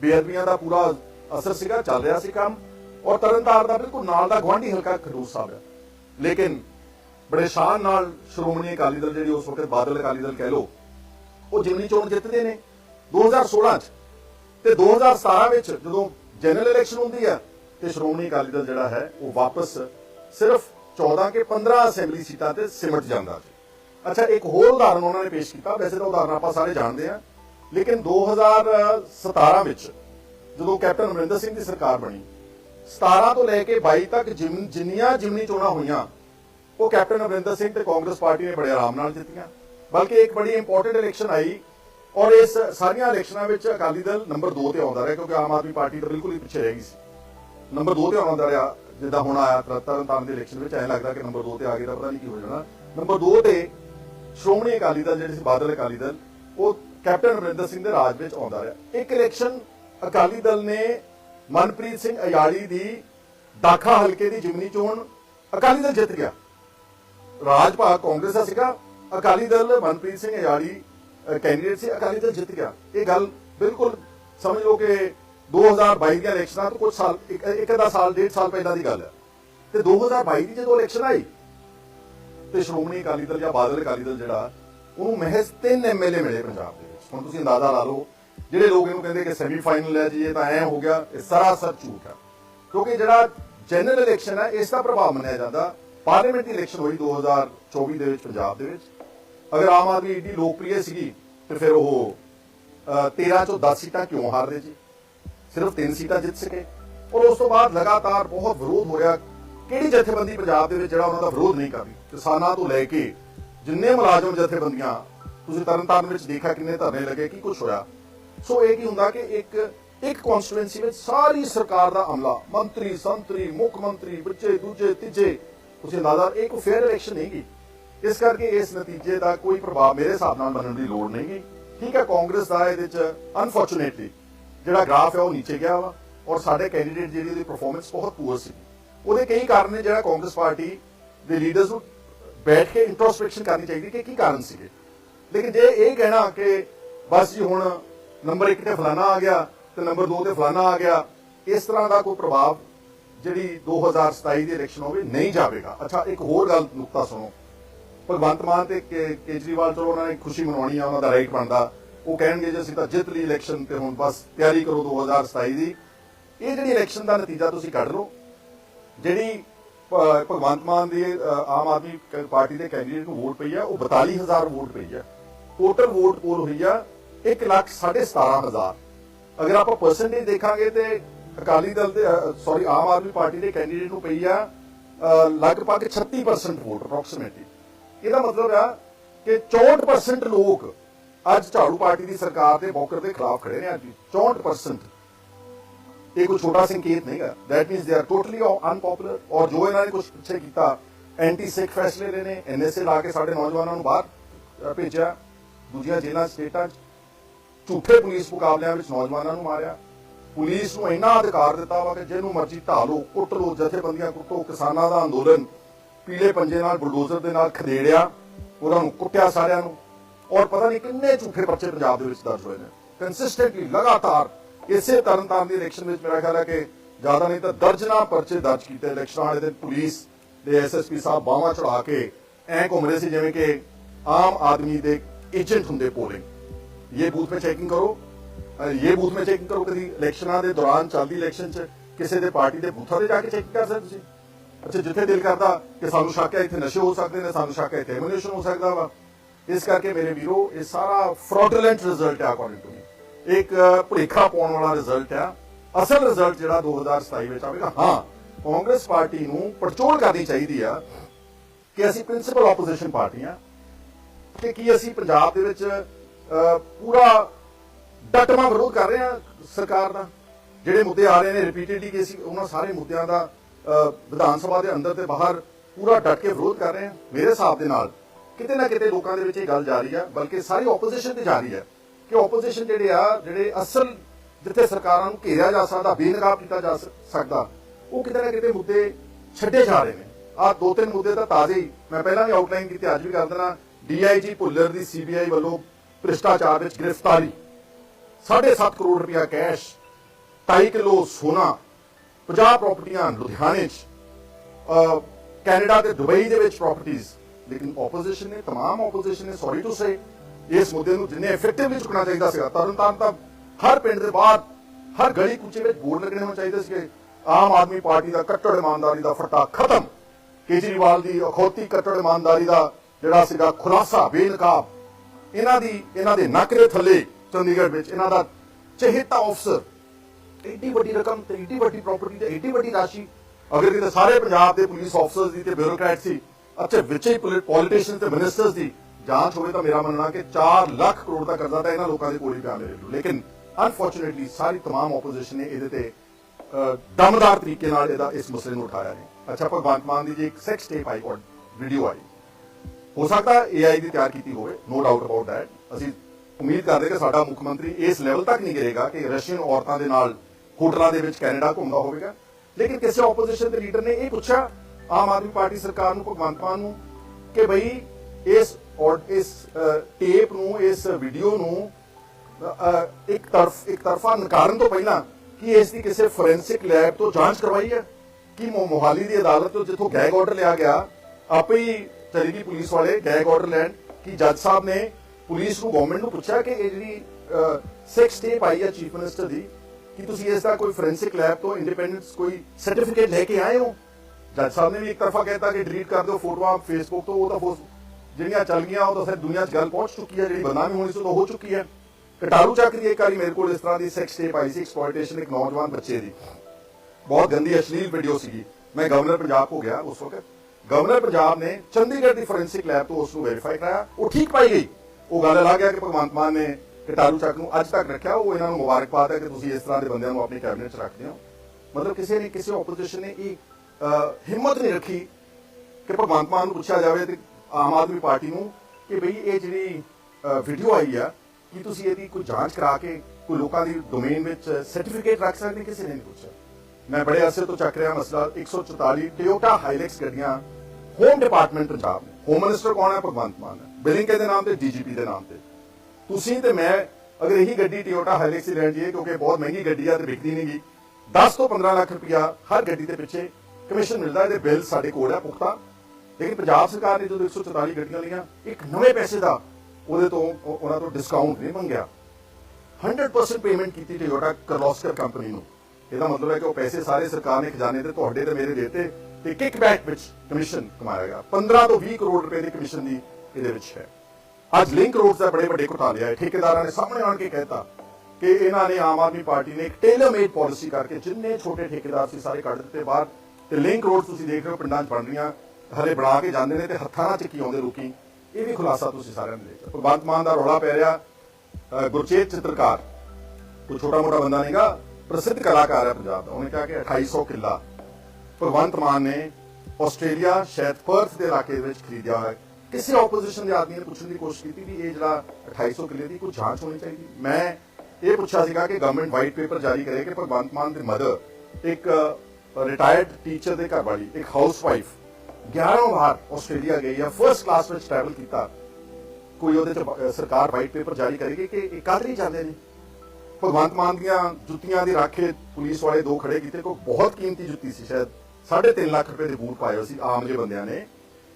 ਬੇਅਦਬੀਆਂ ਦਾ ਪੂਰਾ ਅਸਰ ਸੀਗਾ, ਚੱਲ ਰਿਹਾ ਸੀ ਕੰਮ। ਔਰ ਤਰਨਤਾਰਨ ਦਾ ਬਿਲਕੁਲ ਨਾਲ ਦਾ ਗਵਾਂਢੀ ਹਲਕਾ ਖਡੂਰ ਸਾਹਿਬ ਹੈ। ਲੇਕਿਨ ਬੜੇ ਸ਼ਾਨ ਨਾਲ ਸ਼੍ਰੋਮਣੀ ਅਕਾਲੀ ਦਲ ਜਿਹੜੀ ਉਸ ਵਕਤ ਬਾਦਲ ਅਕਾਲੀ ਦਲ ਕਹਿ ਲੋ ਉਹ ਜਿਮਨੀ ਚੋਣ ਜਿੱਤਦੇ ਨੇ। 2016 ਚ ਤੇ 2017 ਵਿੱਚ ਜਦੋਂ ਜਨਰਲ ਇਲੈਕਸ਼ਨ ਹੁੰਦੀ ਹੈ ਤੇ ਸ਼੍ਰੋਮਣੀ ਅਕਾਲੀ ਦਲ ਜਿਹੜਾ ਹੈ, ਉਹ ਵਾਪਸ ਸਿਰਫ 14 ਕੇ 15 ਅਸੈਂਬਲੀ ਸੀਟਾਂ ਤੇ ਸਿਮਟ ਜਾਂਦਾ ਜੀ। ਅੱਛਾ, ਇੱਕ ਹੋਰ ਉਦਾਹਰਨ ਉਹਨਾਂ ਨੇ ਪੇਸ਼ ਕੀਤਾ, ਵੈਸੇ ਤਾਂ ਉਦਾਹਰਨ ਆਪਾਂ ਸਾਰੇ ਜਾਣਦੇ ਆ ਲੇਕਿਨ 2017 ਵਿੱਚ ਜਦੋਂ ਕੈਪਟਨ ਅਮਰਿੰਦਰ ਸਿੰਘ ਦੀ ਸਰਕਾਰ ਬਣੀ 17 ਤੋਂ ਲੈ ਕੇ 22 ਤੱਕ ਜਿਮ- ਜਿੰਨੀਆਂ ਜਿਮਨੀ ਚੋਣਾਂ ਹੋਈਆਂ, ਉਹ ਕੈਪਟਨ ਅਮਰਿੰਦਰ ਸਿੰਘ ਤੇ ਕਾਂਗਰਸ ਪਾਰਟੀ ਨੇ ਬੜੇ ਆਰਾਮ ਨਾਲ ਜਿੱਤੀਆਂ। ਬਲਕਿ ਇੱਕ ਬੜੀ ਇੰਪੋਰਟੈਂਟ ਇਲੈਕਸ਼ਨ ਆਈ ਔਰ ਇਸ ਸਾਰੀਆਂ ਇਲੈਕਸ਼ਨਾਂ ਵਿੱਚ ਅਕਾਲੀ ਦਲ ਨੰਬਰ 2 ਤੇ ਆਉਂਦਾ ਰਿਹਾ, ਕਿਉਂਕਿ ਆਮ ਆਦਮੀ ਪਾਰਟੀ ਤਾਂ ਬਿਲਕੁਲ ਹੀ ਪਿੱਛੇ ਰਹਿ ਗਈ ਸੀ। ਨੰਬਰ 2 ਤੇ ਆਉਂਦਾ ਰਿਹਾ, ਜਿੱਦਾਂ ਹੁਣ ਆਇਆ ਤਰਤਰਨ ਤਾਰਨ ਇਲੈਕਸ਼ਨ ਵਿੱਚ, ਐਂ ਲੱਗਦਾ ਕਿ ਨੰਬਰ 2 ਤੇ ਆ ਗਿਆ ਤਾਂ ਪਤਾ ਨਹੀਂ ਕੀ ਹੋ ਜਾਣਾ। ਨੰਬਰ 2 ਤੇ ਸ਼੍ਰੋਮਣੀ ਅਕਾਲੀ ਦਲ, ਜਿਹੜੀ ਸੀ ਬਾਦਲ ਅਕਾਲੀ ਦਲ, ਉਹ ਕੈਪਟਨ ਅਮਰਿੰਦਰ ਸਿੰਘ ਦੇ ਰਾਜ ਵਿੱਚ ਆਉਂਦਾ ਰਿਹਾ। ਇੱਕ ਇਲੈਕਸ਼ਨ ਅਕਾਲੀ ਦਲ ਨੇ ਮਨਪ੍ਰੀਤ ਸਿੰਘ ਅਯਾਲੀ ਦੀ ਦਾਖਾ ਹਲਕੇ ਦੀ ਜਿਮਨੀ ਚੋਣ ਅਕਾਲੀ ਦਲ ਜਿੱਤ ਗਿਆ। ਰਾਜ ਭਾਗ ਕਾਂਗਰਸ ਦਾ ਸੀਗਾ। ਅਕਾਲੀ ਦਲ ਮਨਪ੍ਰੀਤ ਸਿੰਘ ਅਯਾਲੀ ਕੈਂਡੀਡੇਟ ਸੀ, ਅਕਾਲੀ ਦਲ ਜਿੱਤ ਗਿਆ। ਇਹ ਗੱਲ ਬਿਲਕੁਲ ਸਮਝ ਲਓ ਕਿ 2022 ਦੀਆਂ ਇਲੈਕਸ਼ਨਾਂ ਤੋਂ ਕੁਝ ਸਾਲ ਇੱਕ ਅੱਧਾ ਸਾਲ ਡੇਢ ਸਾਲ ਪਹਿਲਾਂ ਦੀ ਗੱਲ ਹੈ। ਤੇ 2022 ਦੀ ਜਦੋਂ ਇਲੈਕਸ਼ਨ ਆਈ ਤੇ ਸ਼੍ਰੋਮਣੀ ਅਕਾਲੀ ਦਲ ਜਾਂ ਬਾਦਲ ਅਕਾਲੀ ਦਲ ਜਿਹੜਾ ਉਹਨੂੰ ਮਹਿਜ਼ ਤਿੰਨ ਐਮਐਲਏ ਮਿਲੇ ਪੰਜਾਬ ਦੇ ਵਿੱਚ। ਹੁਣ ਤੁਸੀਂ ਅੰਦਾਜ਼ਾ ਲਾ ਲਓ ਜਿਹੜੇ ਲੋਕ ਇਹਨੂੰ ਕਹਿੰਦੇ ਕਿ ਸੈਮੀਫਾਈਨਲ ਹੈ ਜੀ ਇਹ ਤਾਂ ਐ ਹੋ ਗਿਆ ਇਹ ਸਰਾਸਰ ਝੂਠ ਹੈ। ਕਿਉਂਕਿ ਜਿਹੜਾ ਜਨਰਲ ਇਲੈਕਸ਼ਨ ਹੈ ਇਸ ਦਾ ਪ੍ਰਭਾਵ ਮੰਨਿਆ ਜਾਂਦਾ। ਪਾਰਲੀਮੈਂਟ ਦੀ ਇਲੈਕਸ਼ਨ ਹੋਈ 2024 ਦੇ ਵਿੱਚ ਪੰਜਾਬ ਦੇ ਵਿੱਚ। ਅਗਰ ਆਮ ਆਦਮੀ ਏਡੀ ਲੋਕਪ੍ਰਿਯ ਸੀਗੀ ਤੇ ਫਿਰ ਉਹ ਅ, 13 ਚੋਂ 10 ਸੀਟਾਂ ਕਿਉਂ ਹਾਰਦੇ ਜੀ? ਸਿਰਫ 3 ਸੀਟਾਂ ਜਿੱਤ ਸਕੇ। ਔਰ ਉਸ ਤੋਂ ਬਾਅਦ ਲਗਾਤਾਰ ਬਹੁਤ ਵਿਰੋਧ ਹੋ ਰਿਹਾ। ਕਿਹੜੀ ਜਥੇਬੰਦੀ ਪੰਜਾਬ ਦੇ ਵਿੱਚ ਜਿਹੜਾ ਉਹਨਾਂ ਦਾ ਵਿਰੋਧ ਨਹੀਂ ਕਰਦੀ? ਕਿਸਾਨਾਂ ਤੋਂ ਲੈ ਕੇ ਜਿੰਨੇ ਮੁਲਾਜ਼ਮ ਜਥੇਬੰਦੀਆਂ, ਤੁਸੀਂ ਤਰਨਤਾਰਨ ਵਿੱਚ ਦੇਖਿਆ ਕਿੰਨੇ ਧਰਨੇ ਲੱਗੇ, ਕੀ ਕੁਝ ਹੋਇਆ? ਸੋ ਇਹ ਕੀ ਹੁੰਦਾ ਕਿ ਇੱਕ ਇੱਕ ਕਨਸਟੀਟੂਐਂਸੀ ਵਿੱਚ ਸਾਰੀ ਸਰਕਾਰ ਦਾ ਅਮਲਾ ਮੰਤਰੀ, ਸੰਤਰੀ, ਮੁੱਖ ਮੰਤਰੀ ਬੱਚੇ ਦੂਜੇ, ਤੀਜੇ, ਤੁਸੀਂ ਅੰਦਾਜ਼ਾ ਇਹ ਕੋਈ ਫੇਅਰ ਇਲੈਕਸ਼ਨ ਨਹੀਂ ਗੀ ਇਸ ਕਰਕੇ ਇਸ ਨਤੀਜੇ ਦਾ ਕੋਈ ਪ੍ਰਭਾਵ ਮੇਰੇ ਹਿਸਾਬ ਨਾਲ ਮੰਨਣ ਦੀ ਲੋੜ ਨਹੀਂ ਗੀ ਠੀਕ ਹੈ, ਕਾਂਗਰਸ ਦਾ ਇਹਦੇ ਚ ਅਨਫੋਰਚੂਨੇਟਲੀ ਜਿਹੜਾ ਗ੍ਰਾਫ ਹੈ ਉਹ ਨੀਚੇ ਗਿਆ ਵਾ ਔਰ ਸਾਡੇ ਕੈਂਡੀਡੇਟ ਜਿਹੜੀ ਉਹਦੀ ਪਰਫਾਰਮੈਂਸ ਬਹੁਤ ਪੂਅਰ ਸੀ। ਉਹਦੇ ਕਈ ਕਾਰਨ ਨੇ ਜਿਹੜਾ ਕਾਂਗਰਸ ਪਾਰਟੀ ਦੇ ਲੀਡਰਸ ਨੂੰ ਬੈਠ ਕੇ ਇੰਟਰੋਸਪੈਕਸ਼ਨ ਕਰਨੀ ਚਾਹੀਦੀ ਕਿ ਕੀ ਕਾਰਨ ਸੀਗੇ। ਲੇਕਿਨ ਜੇ ਇਹ ਕਹਿਣਾ ਕਿ ਬਸ ਜੀ ਹੁਣ ਨੰਬਰ 1 ਤੇ ਫਲਾਣਾ ਆ ਗਿਆ ਤੇ ਨੰਬਰ 2 ਤੇ ਫਲਾਣਾ ਆ ਗਿਆ, ਇਸ ਤਰ੍ਹਾਂ ਦਾ ਕੋਈ ਪ੍ਰਭਾਵ ਜਿਹੜੀ 2027 ਦੀ ਇਲੈਕਸ਼ਨ ਹੋਵੇ ਨਹੀਂ ਜਾਵੇਗਾ। ਅੱਛਾ, ਇੱਕ ਹੋਰ ਗੱਲ ਨੁਕਤਾ ਸੁਣੋ। ਭਗਵੰਤ ਮਾਨ ਤੇ ਕੇਜਰੀਵਾਲ ਚਲੋ ਉਹਨਾਂ ਨੇ ਖੁਸ਼ੀ ਮਨਾਉਣੀ ਆ, ਉਹਨਾਂ ਦਾ ਰਾਈਟ ਬਣਦਾ। ਉਹ ਕਹਿਣਗੇ ਜੇ ਅਸੀਂ ਤਾਂ ਜਿੱਤ ਲਈ ਇਲੈਕਸ਼ਨ ਤੇ ਹੁਣ ਬਸ ਤਿਆਰੀ ਕਰੋ 2027 ਦੀ। ਇਹ ਜਿਹੜੀ ਇਲੈਕਸ਼ਨ ਦਾ ਨਤੀਜਾ ਤੁਸੀਂ ਕੱਢ ਲਓ। ਜਿਹੜੀ ਭਗਵੰਤ ਮਾਨ ਦੀ ਅ, ਆਮ ਆਦਮੀ ਕ- ਪਾਰਟੀ ਦੇ ਕੈਂਡੀਡੇਟ ਨੂੰ ਵੋਟ ਪਈ ਆ ਉਹ 42000 ਵੋਟ ਪਈ ਆ। ਟੋਟਲ ਵੋਟ ਪੋਲ ਹੋਈ ਆ 1 ਲੱਖ 17500 ਅਗਰ ਆਪਾਂ ਪਰਸੈਂਟੇਜ ਦੇਖਾਂਗੇ ਤੇ ਅਕਾਲੀ ਦਲ ਦੇ ਸੌਰੀ ਆਮ ਆਦਮੀ ਪਾਰਟੀ ਦੇ ਕੈਂਡੀਡੇਟ ਨੂੰ ਪਈ ਆ ਲਗਭਗ 36% ਵੋਟ ਅਪਰੋਕਸੀਮੇਟਲੀ ਇਹਦਾ ਮਤਲਬ ਆ ਕਿ 64% ਲੋਕ ਅੱਜ ਝਾੜੂ ਪਾਰਟੀ ਦੀ ਸਰਕਾਰ ਦੇ ਮੌਕਰ ਦੇ ਖਿਲਾਫ ਖੜੇ ਨੇ ਅੱਜ। 64% ਇਹ ਕੋਈ ਛੋਟਾ ਸੰਕੇਤ ਨਹੀਂਗਾ that means they are totally unpopular ਔਰ ਜੋ ਇਹਨਾਂ ਨੇ ਕੁਝ ਪਿੱਛੇ ਕੀਤਾ ਐਂਟੀ ਸਿੱਖ ਫੈਸਲੇ ਲਏ ਨੇ ਐਨਐਸਏ ਲਾ ਕੇ ਸਾਡੇ ਨੌਜਵਾਨਾਂ ਨੂੰ ਬਾਹਰ ਭੇਜਿਆ। ਦੂਜੀਆਂ ਜੇਲ੍ਹਾਂ ਸਟੇਟਾਂ 'ਚ। ਝੂਠੇ ਪੁਲਿਸ ਮੁਕਾਬਲਿਆਂ ਵਿੱਚ ਨੌਜਵਾਨਾਂ ਨੂੰ ਮਾਰਿਆ। ਪੁਲਿਸ ਨੂੰ ਇੰਨਾ ਅਧਿਕਾਰ ਦਿੱਤਾ ਵਾ ਕਿ ਜਿਹਨੂੰ ਮਰਜ਼ੀ ਢਾਲੋ ਕੁੱਟ ਲੋ ਜਥੇਬੰਦੀਆਂ ਕੁੱਟੋ, ਕਿਸਾਨਾਂ ਦਾ ਅੰਦੋਲਨ, ਪੀਲੇ ਪੰਜੇ ਨਾਲ ਬੁਲਡੋਜ਼ਰ ਦੇ ਨਾਲ ਖਦੇੜਿਆ, ਉਹਨਾਂ ਨੂੰ ਕੁੱਟਿਆ ਸਾਰਿਆਂ ਨੂੰ। ਔਰ ਪਤਾ ਨਹੀਂ ਕਿੰਨੇ ਝੂਠੇ ਪਰਚੇ ਪੰਜਾਬ ਦੇ ਵਿੱਚ ਦਰਜ ਹੋਏ ਨੇ। ਕੰਸਿਸਟੈਂਟਲੀ ਲਗਾਤਾਰ ਇਸੇ ਤਰਨਤਾਰਨ ਦੀ ਇਲੈਕਸ਼ਨ ਵਿੱਚ ਮੇਰਾ ਖਿਆਲ ਹੈ ਕਿ ਜ਼ਿਆਦਾ ਨਹੀਂ ਤਾਂ ਦਰਜਨਾ ਪਰਚੇ ਦਰਜ ਕੀਤੇ ਇਲੈਕਸ਼ਨ ਵਾਲੇ ਦਿਨ ਪੁਲਿਸ ਦੇ ਐਸਐਸਪੀ ਸਾਹਿਬ ਬਾਵਾ ਚੜਾ ਕੇ ਐ ਘੁੰਮ ਰਹੇ ਜਿਵੇਂ ਕਿ ਆਮ ਆਦਮੀ ਦੇ ਏਜੰਟ ਹੁੰਦੇ ਪੋਲਿੰਗ ਇਹ ਬੂਥ 'ਤੇ ਚੈਕਿੰਗ ਕਰੋ। ਇਹ ਬੂਥ 'ਤੇ ਚੈਕਿੰਗ ਕਰੋ ਕਦੀ ਇਲੈਕਸ਼ਨਾਂ ਦੇ ਦੌਰਾਨ ਚੱਲਦੀ ਇਲੈਕਸ਼ਨ 'ਚ ਕਿਸੇ ਦੇ ਪਾਰਟੀ ਦੇ ਬੂਥਾਂ ਤੇ ਜਾ ਕੇ ਚੈਕਿੰਗ ਕਰ ਸਕਦੇ ਤੁਸੀਂ। ਅੱਛਾ, ਜਿੱਥੇ ਦਿਲ ਕਰਦਾ ਕਿ ਸਾਨੂੰ ਸ਼ੱਕ ਹੈ, ਇੱਥੇ ਨਸ਼ੇ ਹੋ ਸਕਦੇ ਨੇ, ਸਾਨੂੰ ਸ਼ੱਕ ਹੈ, ਇੱਥੇ ਐਮੂਨੇਸ਼ਨ ਹੋ ਸਕਦਾ ਵਾ। ਇਸ ਕਰਕੇ ਮੇਰੇ ਵੀਰੋ, ਇਹ ਸਾਰਾ ਫਰਾਡੂਲੈਂਟ ਰਿਜ਼ਲਟ ਹੈ ਅਕੋਰਡਿੰਗ ਟੂ ਮੀ ਇੱਕ ਭੁਲੇਖਾ ਪਾਉਣ ਵਾਲਾ ਰਿਜ਼ਲਟ ਆ ਅਸਲ ਰਿਜ਼ਲਟ ਜਿਹੜਾ 2027 ਵਿੱਚ ਆਵੇਗਾ, ਹਾਂ, ਕਾਂਗਰਸ ਪਾਰਟੀ ਨੂੰ ਪੜਚੋਲ ਕਰਨੀ ਚਾਹੀਦੀ ਆ ਕਿ ਅਸੀਂ ਪ੍ਰਿੰਸੀਪਲ ਆਪੋਜੀਸ਼ਨ ਪਾਰਟੀਆਂ ਕਿ ਕੀ ਅਸੀਂ ਪੰਜਾਬ ਦੇ ਵਿੱਚ ਪੂਰਾ ਡਟਮਾ ਵਿਰੋਧ ਕਰ ਰਹੇ ਹਾਂ ਸਰਕਾਰ ਦਾ? ਜਿਹੜੇ ਮੁੱਦੇ ਆ ਰਹੇ ਨੇ ਰਿਪੀਟਡਲੀ ਕਿ ਅਸੀਂ ਉਹਨਾਂ ਸਾਰੇ ਮੁੱਦਿਆਂ ਦਾ ਵਿਧਾਨ ਸਭਾ ਦੇ ਅੰਦਰ ਤੇ ਬਾਹਰ ਪੂਰਾ ਡਟ ਕੇ ਵਿਰੋਧ ਕਰ ਰਹੇ ਹਾਂ। ਮੇਰੇ ਹਿਸਾਬ ਦੇ ਨਾਲ ਕਿਤੇ ਨਾ ਕਿਤੇ ਲੋਕਾਂ ਦੇ ਵਿੱਚ ਇਹ ਗੱਲ ਜਾ ਰਹੀ ਹੈ ਬਲਕਿ ਸਾਰੀ ਆਪੋਜੀਸ਼ਨ ਤੇ ਜਾ ਰਹੀ ਹੈ ਕਿ ਆਪੋਜੀਸ਼ਨ ਜਿਹੜੇ ਆ, ਜਿਹੜੇ ਅਸਲ ਜਿੱਥੇ ਸਰਕਾਰਾਂ ਨੂੰ ਘੇਰਿਆ ਜਾ ਸਕਦਾ, ਬੇਨਕਾਬ ਕੀਤਾ ਜਾ ਸਕਦਾ, ਉਹ ਕਿਤੇ ਨਾ ਕਿਤੇ ਮੁੱਦੇ ਛੱਡੇ ਜਾ ਰਹੇ ਨੇ। ਆ ਦੋ ਤਿੰਨ ਮੁੱਦੇ ਤਾਂ ਤਾਜ਼ੇ ਹੀ। ਮੈਂ ਪਹਿਲਾਂ ਵੀ ਆਊਟਲਾਈਨ ਕੀਤੀ, ਅੱਜ ਵੀ ਕਰ ਦੇਣਾ ਡੀਆਈਜੀ ਭੁੱਲਰ ਦੀ ਸੀਬੀਆਈ ਵੱਲੋਂ ਭ੍ਰਿਸ਼ਟਾਚਾਰ ਵਿੱਚ ਗ੍ਰਿਫਤਾਰੀ। 7.5 ਕਰੋੜ ਰੁਪਇਆ ਕੈਸ਼ 2.5 ਕਿਲੋ ਸੋਨਾ 50 ਪ੍ਰਾਪਰਟੀਆਂ ਲੁਧਿਆਣੇ 'ਚ ਕੈਨੇਡਾ ਤੇ ਦੁਬਈ ਦੇ ਵਿੱਚ ਪ੍ਰਾਪਰਟੀਆਂ ਲੇਕਿਨ ਆਪੋਜੀਸ਼ਨ ਨੇ तमाम ਆਪੋਜੀਸ਼ਨ ਨੇ ਸੌਰੀ ਟੂ ਸੇ ਇਸ ਮੁੱਦੇ ਨੂੰ ਜਿੰਨੇ ਇਫੈਕਟਿਵਲੀ ਚੁੱਕਣਾ ਚਾਹੀਦਾ ਸੀਗਾ ਤਰਨਤਾਰਨ ਤਾਂ ਹਰ ਪਿੰਡ ਦੇ ਬਾਹਰ ਹਰ ਗਲੀ ਕੁਚੇ ਵਿੱਚ ਬੋਰਡ ਲੱਗਣੇ ਹੋਣੇ ਚਾਹੀਦੇ ਸੀਗੇ ਆਮ ਆਦਮੀ ਪਾਰਟੀ ਦਾ ਕੱਟੜ ਇਮਾਨਦਾਰੀ ਦਾ ਫੱਟਾ ਖਤਮ ਕੇਜਰੀਵਾਲ ਦੀ ਅਖੌਤੀ ਕੱਟੜ ਇਮਾਨਦਾਰੀ ਦਾ ਜਿਹੜਾ ਸੀਗਾ ਖੁਲਾਸਾ ਬੇਨਕਾਬ ਇਹਨਾਂ ਦੀ ਇਹਨਾਂ ਦੇ ਨੱਕ ਦੇ ਥੱਲੇ ਚੰਡੀਗੜ੍ਹ ਵਿੱਚ ਇਹਨਾਂ ਦਾ ਚਹੇਤਾ ਅਫਸਰ ਏਡੀ ਵੱਡੀ ਰਕਮ ਤੇ ਏਡੀ ਵੱਡੀ ਪ੍ਰਾਪਰਟੀ ਤੇ ਏਡੀ ਵੱਡੀ ਰਾਸ਼ੀ ਅਗਰ ਕਿਤੇ ਸਾਰੇ ਪੰਜਾਬ ਦੇ ਪੁਲਿਸ ਅਫਸਰਸ ਦੀ ਤੇ ਬਿਊਰੋਕਰੈਟ ਸੀ ਅੱਛਾ ਵਿੱਚ ਹੀ ਪੋਲੀਟੀਸ਼ੀਅਨ ਤੇ ਮਿਨਿਸਟਰਸ ਦੀ ਜਾਂਚ ਹੋਵੇ ਤਾਂ ਮੇਰਾ ਮੰਨਣਾ ਕਿ 4 ਲੱਖ ਕਰੋੜ ਦਾ ਕਰਜ਼ਾ ਤਾਂ ਇਹਨਾਂ ਲੋਕਾਂ ਦੇ ਕੋਲ ਹੀ ਪਿਆ ਮੇਰੇ ਕੋਲ ਲੇਕਿਨ ਅਨਫੋਰਚੂਨੇਟਲੀ ਸਾਰੀ तमाम ਆਪੋਜੀਸ਼ਨ ਨੇ ਇਹਦੇ ਤੇ ਅਹ, ਦਮਦਾਰ ਤਰੀਕੇ ਨਾਲ ਇਹਦਾ ਇਸ ਮਸਲੇ ਨੂੰ ਉਠਾਇਆ ਹੈ ਅੱਛਾ ਭਗਵੰਤ ਮਾਨ ਦੀ ਜੀ ਇੱਕ ਸੈਕਸ ਟੇਪ ਆਈ ਔਰ ਵੀਡੀਓ ਆਈ ਹੋ ਸਕਦਾ AI ਦੀ ਤਿਆਰ ਕੀਤੀ ਹੋਵੇ ਨੋ ਡਾਊਟ ਅਬਾਊਟ ਦੈਟ ਅਸੀਂ ਉਮੀਦ ਕਰਦੇ ਕਿ ਸਾਡਾ ਮੁੱਖ ਮੰਤਰੀ ਇਸ ਲੈਵਲ ਤੱਕ ਨਹੀਂ ਗਿਰੇਗਾ ਕਿ ਰਸ਼ੀਅਨ ਔਰਤਾਂ ਦੇ ਨਾਲ ਹੋਟਲਾਂ ਦੇ ਵਿੱਚ ਕੈਨੇਡਾ ਘੁੰਮਦਾ ਹੋਵੇਗਾ ਲੇਕਿਨ ਕਿਸੇ ਆਪੋਜੀਸ਼ਨ ਦੇ ਲੀਡਰ ਨੇ ਇਹ ਪੁੱਛਿਆ ਆਮ ਆਦਮੀ ਪਾਰਟੀ ਸਰਕਾਰ ਨੂੰ, ਭਗਵੰਤ ਮਾਨ ਨੂੰ ਕਿ ਭਈ ਇਸ ਇਸ ਟੇਪ ਨੂੰ, ਇਸ ਵੀਡੀਓ ਨੂੰ ਇੱਕ ਤਰਫ, ਇੱਕ ਤਰਫਾ ਨਕਾਰਨ ਤੋਂ ਪਹਿਲਾਂ ਕੀ ਇਸ ਦੀ ਕਿਸੇ ਫੋਰੈਂਸਿਕ ਲੈਬ ਤੋਂ ਜਾਂਚ ਕਰਵਾਈ ਹੈ? ਕਿ ਮੋਹਾਲੀ ਦੀ ਅਦਾਲਤ ਤੋਂ ਜਿੱਥੋਂ ਗੈਗ ਆਰਡਰ ਲਿਆ ਗਿਆ, ਆਪੇ ਹੀ ਚਲੀ ਗਈ ਪੁਲਿਸ ਵਾਲੇ ਗੈਗ ਆਰਡਰ ਲੈਣ ਕਿ ਜੱਜ ਸਾਹਿਬ ਨੇ ਪੁਲਿਸ ਨੂੰ ਗਵਰਨਮੈਂਟ ਨੂੰ ਪੁੱਛਿਆ ਕਿ ਇਹ ਜਿਹੜੀ ਸੈਕਸ ਟੇਪ ਆਈ ਹੈ ਚੀਫ ਮਿਨਿਸਟਰ ਦੀ, ਕਿ ਤੁਸੀਂ ਇਸ ਦਾ ਕੋਈ ਫੋਰੈਂਸਿਕ ਲੈਬ ਤੋਂ ਇੰਡੀਪੈਂਡੈਂਸ ਕੋਈ ਸਰਟੀਫਿਕੇਟ ਲੈ ਕੇ ਆਏ ਹੋ? ਜੱਜ ਸਾਹਿਬ ਨੇ ਵੀ ਇੱਕ ਤਰਫਾ ਕਹਿਤਾ ਕਿ ਡਿਲੀਟ ਕਰ ਦਿਓ ਫੋਟੋਆਂ ਫੇਸਬੁੱਕ ਤੋਂ, ਉਹ ਤਾਂ ਜਿਹੜੀਆਂ ਚੱਲ ਗਈਆਂ, ਉਹ ਤਾਂ ਫਿਰ ਦੁਨੀਆ 'ਚ ਗੱਲ ਪਹੁੰਚ ਚੁੱਕੀ ਹੈ, ਜਿਹੜੀ ਬਦਨਾਮੀ ਹੋਣੀ ਸੀ ਉਹ ਹੋ ਚੁੱਕੀ ਹੈ। ਕਟਾਰੂ ਚੱਕ ਇੱਕ ਵਾਰੀ ਮੇਰੇ ਕੋਲ ਇਸ ਤਰ੍ਹਾਂ ਦੀ ਸੈਕਸ ਟੇਪ ਆਈ ਸੀ ਐਕਸਪਲੋਇਟੇਸ਼ਨ ਇੱਕ ਨੌਜਵਾਨ ਬੱਚੇ ਦੀ। ਬਹੁਤ ਗੰਦੀ, ਅਸ਼ਲੀਲ ਵੀਡੀਓ ਸੀਗੀ। ਮੈਂ ਗਵਰਨਰ ਪੰਜਾਬ ਕੋ ਗਿਆ ਉਸ ਵਕਤ। ਗਵਰਨਰ ਪੰਜਾਬ ਨੇ ਚੰਡੀਗੜ੍ਹ ਦੀ ਫੋਰੈਂਸਿਕ ਲੈਬ ਤੋਂ ਉਸ ਨੂੰ ਵੈਰੀਫਾਈ ਕਰਾਇਆ। ਉਹ ਠੀਕ ਪਾਈ ਗਈ। ਉਹ ਗੱਲ ਲੱਗ ਗਿਆ ਕਿ ਭਗਵੰਤ ਮਾਨ ਨੇ ਕਟਾਰੂ ਚੱਕ ਨੂੰ ਅੱਜ ਤੱਕ ਰੱਖਿਆ। ਉਹ ਇਹਨਾਂ ਨੂੰ ਮੁਬਾਰਕਬਾਦ ਹੈ ਕਿ ਤੁਸੀਂ ਇਸ ਤਰ੍ਹਾਂ ਦੇ ਬੰਦਿਆਂ ਨੂੰ ਆਪਣੀ ਕੈਬਨਿਟ 'ਚ ਰੱਖਦੇ ਹੋ। ਮਤਲਬ ਕਿਸੇ ਨੇ, ਕਿਸੇ ਆਪੋਜੀਸ਼ਨ ਨੇ ਇਹ ਹਿੰਮਤ ਨਹੀਂ ਰੱਖੀ ਕਿ ਭਗਵੰਤ ਮਾਨ ਨੂੰ ਪੁੱਛਿਆ ਜਾਵੇ ਤੇ ਆਮ ਆਦਮੀ ਪਾਰਟੀ ਨੂੰ ਕਿ ਬਈ ਇਹ ਜਿਹੜੀ ਵੀਡੀਓ ਆਈ ਆ, ਕੀ ਤੁਸੀਂ ਇਹਦੀ ਕੋਈ ਜਾਂਚ ਕਰਾ ਕੇ ਕੋਈ ਲੋਕਾਂ ਦੀ ਡੋਮੇਨ ਵਿੱਚ ਸਰਟੀਫਿਕੇਟ ਰੱਖ ਸਕਦੇ? ਕਿਸੇ ਨੇ ਨਹੀਂ ਪੁੱਛਿਆ। ਮੈਂ ਬੜੇ ਅਰਸੇ ਤੋਂ ਚੱਕ ਰਿਹਾ, ਮਸਲਾ 144 ਟੋਯੋਟਾ ਹਾਈਲੈਕਸ ਗੱਡੀਆਂ home department Punjab home minister ਕੌਣ ਹੈ? ਭਗਵੰਤ ਮਾਨ ਹੈ। ਬਿਲਿੰਗ ਦੇ ਨਾਮ ਤੇ? ਡੀਜੀਪੀ ਦੇ ਨਾਮ ਤੇ। ਤੁਸੀਂ ਤੇ ਮੈਂ ਅਗਰ ਇਹੀ ਗੱਡੀ ਟੋਯੋਟਾ ਹਾਈਲੈਕਸ ਹੀ ਲੈਣ ਜੀਏ ਕਿਉਂਕਿ ਬਹੁਤ ਮਹਿੰਗੀ ਗੱਡੀ ਆ ਤੇ ਵਿਕਦੀ ਨਹੀਂਗੀ 10 ਤੋਂ 15 ਲੱਖ ਰੁਪਇਆ ਹਰ ਗੱਡੀ ਦੇ ਪਿੱਛੇ ਕਮਿਸ਼ਨ ਮਿਲਦਾ, ਇਹਦੇ ਬਿੱਲ ਸਾਡੇ ਕੋਲ ਆ ਪੁਖਤਾ। ਲੇਕਿਨ ਪੰਜਾਬ ਸਰਕਾਰ ਨੇ ਜਦੋਂ 144 ਗੱਡੀਆਂ ਲਈਆਂ, ਇੱਕ ਨਵੇਂ ਪੈਸੇ ਦਾ ਉਹਦੇ ਤੋਂ ਉਹ- ਉਹਨਾਂ ਤੋਂ ਡਿਸਕਾਊਂਟ ਨਹੀਂ ਮੰਗਿਆ। 100% ਪੇਮੈਂਟ ਕੀਤੀ ਟੋਯੋਟਾ ਕਰਲੋਸਕਰ ਕੰਪਨੀ ਨੂੰ। ਇਹਦਾ ਮਤਲਬ ਹੈ ਕਿ ਉਹ ਪੈਸੇ ਸਾਰੇ ਸਰਕਾਰ ਨੇ ਖਜ਼ਾਨੇ ਤੇ ਤੁਹਾਡੇ ਤੇ ਮੇਰੇ ਦੇਤੇ ਤੇ ਕਿਕਬੈਕ ਵਿੱਚ ਕਮਿਸ਼ਨ ਕਮਾਇਆ 15 ਤੋਂ 20 ਕਰੋੜ ਰੁਪਏ ਦੀ ਕਮਿਸ਼ਨ ਦੀ ਇਹਦੇ ਵਿੱਚ ਹੈ। ਅੱਜ ਲਿੰਕ ਰੋਡਸ ਦਾ ਬੜੇ ਵੱਡੇ ਘੁਟਾਲੇ ਆਏ। ਠੇਕੇਦਾਰਾਂ ਨੇ ਸਾਹਮਣੇ ਆਣ ਕੇ ਕਹਿਤਾ ਕਿ ਇਹਨਾਂ ਨੇ ਆਮ ਆਦਮੀ ਪਾਰਟੀ ਨੇ ਇੱਕ ਟੇਲਰ ਮੇਡ ਪਾਲਿਸੀ ਕਰਕੇ ਜਿੰਨੇ ਛੋਟੇ ਠੇਕੇਦਾਰ ਸੀ ਸਾਰੇ ਕੱਢ ਦਿੱਤੇ ਬਾਹਰ। ਤੇ ਲਿੰਕ ਰੋਡ ਤੁਸੀਂ ਦੇਖ ਰਹੇ ਹੋ, ਪਿੰਡਾਂ 'ਚ ਬਣ ਰਹੀਆਂ, ਹਲੇ ਬਣਾ ਕੇ ਜਾਂਦੇ ਨੇ ਤੇ ਹੱਥਾਂ ਨਾਲ ਚੱਕੀ ਆਉਂਦੇ ਲੋਕੀ, ਇਹ ਵੀ ਖੁਲਾਸਾ ਤੁਸੀਂ ਸਾਰਿਆਂ ਨੇ ਦੇਖਿਆ। ਭਗਵੰਤ ਮਾਨ ਦਾ ਰੌਲਾ ਪੈ ਰਿਹਾ ਗੁਰਚੇਤ ਚਿੱਤਰਕਾਰ, ਕੋਈ ਛੋਟਾ ਮੋਟਾ ਬੰਦਾ ਨਹੀਂਗਾ, ਪ੍ਰਸਿੱਧ ਕਲਾਕਾਰ ਹੈ ਪੰਜਾਬ ਦਾ। ਉਹਨੇ ਕਿਹਾ ਕਿ 2800 ਕਿੱਲਾ ਭਗਵੰਤ ਮਾਨ ਨੇ ਆਸਟ੍ਰੇਲੀਆ ਸ਼ਾਇਦ ਪਰਥ ਦੇ ਇਲਾਕੇ ਵਿੱਚ ਖਰੀਦਿਆ ਹੋਇਆ। ਕਿਸੇ ਆਪੋਜੀਸ਼ਨ ਦੇ ਆਦਮੀ ਨੇ ਪੁੱਛਣ ਦੀ ਕੋਸ਼ਿਸ਼ ਕੀਤੀ ਵੀ ਇਹ ਜਿਹੜਾ 2800 ਕਿੱਲੇ ਦੀ ਕੋਈ ਜਾਂਚ ਹੋਣੀ ਚਾਹੀਦੀ। ਮੈਂ ਇਹ ਪੁੱਛਿਆ ਸੀਗਾ ਕਿ ਗਵਰਨਮੈਂਟ ਵਾਈਟ ਪੇਪਰ ਜਾਰੀ ਕਰੇ ਕਿ ਭਗਵੰਤ ਮਾਨ ਦੇ ਮਦਰ ਇੱਕ ਰਿਟਾਇਰਡ ਟੀਚਰ ਦੇ ਘਰ ਵਾਲੀ, ਇੱਕ ਹਾਊਸਵਾਈਫ 11 ਵਾਰ ਆਸਟ੍ਰੇਲੀਆ ਗਈ ਹੈ ਫਰਸਟ ਕਲਾਸ ਵਿੱਚ ਟਰੈਵਲ ਕੀਤਾ। ਕੋਈ ਉਹਦੇ ਚ ਸਰਕਾਰ ਵਾਈਟ ਪੇਪਰ ਜਾਰੀ ਕਰੇਗੀ ਕਿ ਇਹ ਜਾਂਦੇ ਨੇ? ਭਗਵੰਤ ਮਾਨ ਦੀਆਂ ਜੁੱਤੀਆਂ ਦੀ ਰਾਖੇ ਪੁਲਿਸ ਵਾਲੇ ਦੋ ਖੜੇ ਕੀਤੇ, ਕੋਈ ਬਹੁਤ ਕੀਮਤੀ ਜੁੱਤੀ ਸੀ, ਸ਼ਾਇਦ 3.5 ਲੱਖ ਰੁਪਏ ਦੇ ਬੂਟ ਪਾਏ ਸੀ ਆਮ ਜਿਹੇ ਬੰਦਿਆਂ ਨੇ।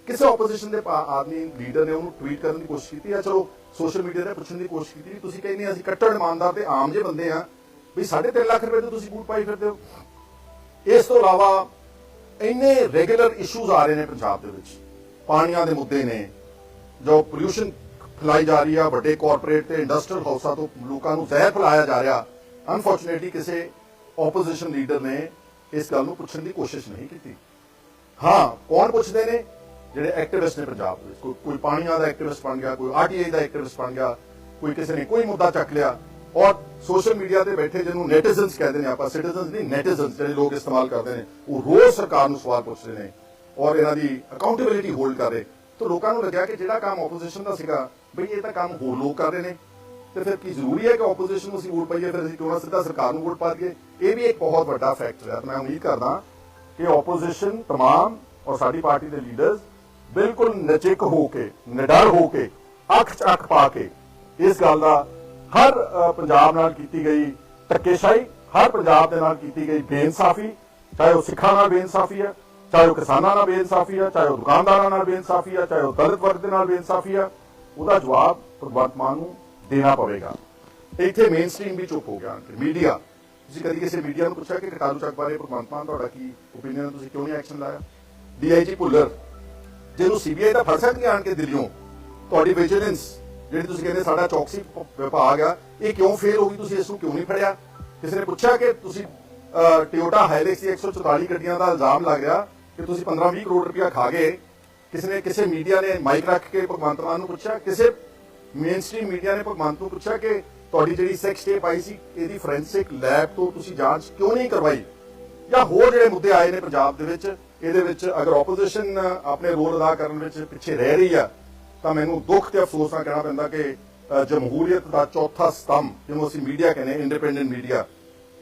ਕਿਸੇ ਆਪੋਜੀਸ਼ਨ ਦੇ ਆਦਮੀ ਲੀਡਰ ਨੇ ਉਹਨੂੰ ਟਵੀਟ ਕਰਨ ਦੀ ਕੋਸ਼ਿਸ਼ ਕੀਤੀ ਆ ਚਲੋ ਸੋਸ਼ਲ ਮੀਡੀਆ ਤੇ ਪੁੱਛਣ ਦੀ ਕੋਸ਼ਿਸ਼ ਕੀਤੀ ਤੁਸੀਂ ਕਹਿੰਦੇ ਅਸੀਂ ਕੱਟੜ ਇਮਾਨਦਾਰ ਤੇ ਆਮ ਜਿਹੇ ਬੰਦੇ ਆ, ਵੀ 3.5 ਲੱਖ ਰੁਪਏ ਦੇ ਤੁਸੀਂ ਬੂਟ ਪਾਈ ਫਿਰਦੇ ਹੋ। ਇਸ ਤੋਂ ਇਲਾਵਾ ਇੰਨੇ ਰੈਗੂਲਰ ਇਸ਼ੂਜ਼ ਆ ਰਹੇ ਨੇ ਪੰਜਾਬ ਦੇ ਵਿੱਚ। ਪਾਣੀਆਂ ਦੇ ਮੁੱਦੇ ਨੇ, ਜੋ ਪੋਲਿਊਸ਼ਨ ਫੈਲਾਈ ਜਾ ਰਹੀ ਆ, ਵੱਡੇ ਕਾਰਪੋਰੇਟ ਤੇ ਇੰਡਸਟਰੀਅਲ ਹਾਊਸਾਂ ਤੋਂ ਲੋਕਾਂ ਨੂੰ ਜ਼ਹਿਰ ਫੈਲਾਇਆ ਜਾ ਰਿਹਾ। ਅਨਫੋਰਚੂਨੇਟਲੀ ਕਿਸੇ ਆਪੋਜੀਸ਼ਨ ਲੀਡਰ ਨੇ ਇਸ ਗੱਲ ਨੂੰ ਪੁੱਛਣ ਦੀ ਕੋਸ਼ਿਸ਼ ਨਹੀਂ ਕੀਤੀ। ਹਾਂ, ਕੌਣ ਪੁੱਛਦੇ ਨੇ? ਜਿਹੜੇ ਐਕਟਿਵਿਸਟ ਨੇ ਪੰਜਾਬ ਦੇ ਕੋਈ ਕੋਈ ਪਾਣੀਆਂ ਦਾ ਐਕਟਿਵਿਸਟ ਬਣ ਗਿਆ, ਕੋਈ ਆਰਟੀਆਈ ਦਾ ਐਕਟਿਵਿਸਟ ਬਣ ਗਿਆ, ਕੋਈ ਕਿਸੇ ਨੇ ਕੋਈ ਮੁੱਦਾ ਚੱਕ ਲਿਆ। ਔਰ ਸੋਸ਼ਲ ਮੀਡੀਆ ਤੇ ਬੈਠੇ ਜਿਹਨੂੰ ਨੈਟੀਜ਼ਨਸ ਕਹਿੰਦੇ ਨੇ ਆਪਾਂ ਸਿਟੀਜ਼ਨਸ ਨਹੀਂ ਨੈਟੀਜ਼ਨਸ ਜਿਹੜੇ ਲੋਕ ਇਸਤੇਮਾਲ ਕਰਦੇ ਨੇ ਉਹ ਰੋਜ਼ ਸਰਕਾਰ ਨੂੰ ਸਵਾਲ ਪੁੱਛਦੇ ਨੇ ਔਰ ਇਹਨਾਂ ਦੀ ਅਕਾਊਂਟੇਬਿਲਿਟੀ ਹੋਲਡ ਕਰ ਰਹੇ ਤਾਂ ਲੋਕਾਂ ਨੂੰ ਲੱਗਿਆ ਕਿ ਜਿਹੜਾ ਕੰਮ ਆਪੋਜੀਸ਼ਨ ਦਾ ਸੀਗਾ ਬਈ ਇਹ ਤਾਂ ਕੰਮ ਹੋਰ ਲੋਕ ਕਰ ਰਹੇ ਨੇ ਤੇ ਫਿਰ ਕੀ ਜ਼ਰੂਰੀ ਹੈ ਕਿ ਆਪੋਜੀਸ਼ਨ ਨੂੰ ਅਸੀਂ ਵੋਟ ਪਾਈਏ ਫਿਰ ਅਸੀਂ ਕਿਉਂ ਨਾ ਸਿੱਧਾ ਸਰਕਾਰ ਨੂੰ ਵੋਟ ਪਾ ਦਈਏ ਇਹ ਵੀ ਇੱਕ ਬਹੁਤ ਵੱਡਾ ਫੈਕਟਰ ਹੈ ਮੈਂ ਉਮੀਦ ਕਰਦਾ ਕਿ ਆਪੋਜੀਸ਼ਨ तमाम ਔਰ ਸਾਡੀ ਪਾਰਟੀ ਦੇ ਲੀਡਰਸ ਬਿਲਕੁਲ ਨਚਿਕ ਹੋ ਕੇ ਨਿਡਰ ਹੋ ਕੇ ਅੱਖ 'ਚ ਅੱਖ ਪਾ ਕੇ ਇਸ ਗੱਲ ਦਾ ਹਰ ਪੰਜਾਬ ਨਾਲ ਕੀਤੀ ਗਈ ਧੱਕੇਸ਼ਾਹੀ ਹਰ ਪੰਜਾਬ ਦੇ ਨਾਲ ਕੀਤੀ ਗਈ ਬੇਇਨਸਾਫੀ, ਚਾਹੇ ਉਹ ਸਿੱਖਾਂ ਨਾਲ ਬੇਇਨਸਾਫੀ ਹੈ, ਚਾਹੇ ਉਹ ਕਿਸਾਨਾਂ ਨਾਲ ਬੇਇਨਸਾਫੀ ਹੈ, ਚਾਹੇ ਉਹ ਦੁਕਾਨਦਾਰਾਂ ਨਾਲ ਬੇਇਨਸਾਫੀ ਹੈ, ਚਾਹੇ ਉਹ ਦਲਿਤ ਵਰਗ ਦੇ ਨਾਲ ਬੇਇਨਸਾਫੀ ਹੈ, ਉਹਦਾ ਜਵਾਬ ਭਗਵੰਤ ਨੂੰ ਦੇਣਾ ਪਵੇਗਾ। ਇੱਥੇ ਮੇਨ ਸਟ੍ਰੀਮ ਵੀ ਚੁੱਪ ਹੋ ਗਿਆ ਮੀਡੀਆ ਤੁਸੀਂ ਕਦੀ ਕਿਸੇ ਮੀਡੀਆ ਨੂੰ ਪੁੱਛਿਆ ਕਿ ਕਟਾਰੂ ਚੱਕ ਬਾਰੇ ਭਗਵੰਤ ਤੁਹਾਡਾ ਕੀ ਓਪੀਨੀਅਨ ਤੁਸੀਂ ਕਿਉਂ ਨਹੀਂ ਐਕਸ਼ਨ ਲਾਇਆ? ਡੀਆਈਜੀ ਭੁੱਲਰ, ਜਿਹਨੂੰ ਸੀਬੀਆਈ ਦਾ ਫੜ ਸਕਦੀ ਆਣ ਕੇ ਦਿੱਲੀੋਂ ਤੁਹਾਡੀ ਵਿਜੀਲੈਂਸ ਜਿਹੜੀ ਤੁਸੀਂ ਕਹਿੰਦੇ ਸਾਡਾ ਚੌਕਸੀ ਵਿਭਾਗ ਆ, ਇਹ ਕਿਉਂ ਫੇਲ ਹੋ ਗਈ? ਤੁਸੀਂ ਇਸ ਨੂੰ ਕਿਉਂ ਨਹੀਂ ਫੜਿਆ? ਕਿਸੇ ਨੇ ਪੁੱਛਿਆ ਕਿ ਤੁਸੀਂ ਟਿਓਟਾ ਹਾਈਲੈਕਸ 144 ਗੱਡੀਆਂ ਦਾ ਇਲਜ਼ਾਮ ਲੱਗ ਰਿਹਾ ਕਿ ਤੁਸੀਂ 15-20 ਕਰੋੜ ਰੁਪਇਆ ਖਾ ਗਏ? ਕਿਸੇ ਨੇ, ਕਿਸੇ ਮੀਡੀਆ ਨੇ ਮਾਈਕ ਰੱਖ ਕੇ ਭਗਵੰਤ ਮਾਨ ਨੂੰ ਪੁੱਛਿਆ? ਕਿਸੇ ਮੇਨਸਟ੍ਰੀਮ ਮੀਡੀਆ ਨੇ ਭਗਵੰਤ ਨੂੰ ਪੁੱਛਿਆ ਕਿ ਤੁਹਾਡੀ ਜਿਹੜੀ ਸੈਕਸ ਟੇਪ ਆਈ ਸੀ, ਇਹਦੀ ਫੋਰੈਂਸਿਕ ਲੈਬ ਤੋਂ ਤੁਸੀਂ ਜਾਂਚ ਕਿਉਂ ਨਹੀਂ ਕਰਵਾਈ? ਜਾਂ ਹੋਰ ਜਿਹੜੇ ਮੁੱਦੇ ਆਏ ਨੇ ਪੰਜਾਬ ਦੇ ਵਿੱਚ, ਇਹਦੇ ਵਿੱਚ ਅਗਰ ਆਪੋਜੀਸ਼ਨ ਆਪਣੇ ਰੋਲ ਅਦਾ ਕਰਨ ਵਿੱਚ ਪਿੱਛੇ ਰਹਿ ਰਹੀ ਆ ਤਾਂ ਮੈਨੂੰ ਦੁੱਖ ਤੇ ਅਫਸੋਸ ਨਾਲ ਕਹਿਣਾ ਪੈਂਦਾ ਕਿ ਜਮਹੂਰੀਅਤ ਦਾ ਚੌਥਾ ਸਤੰਭ ਜਿਹਨੂੰ ਅਸੀਂ ਮੀਡੀਆ ਕਹਿੰਦੇ ਇੰਡੀਪੈਂਡੈਂਟ ਮੀਡੀਆ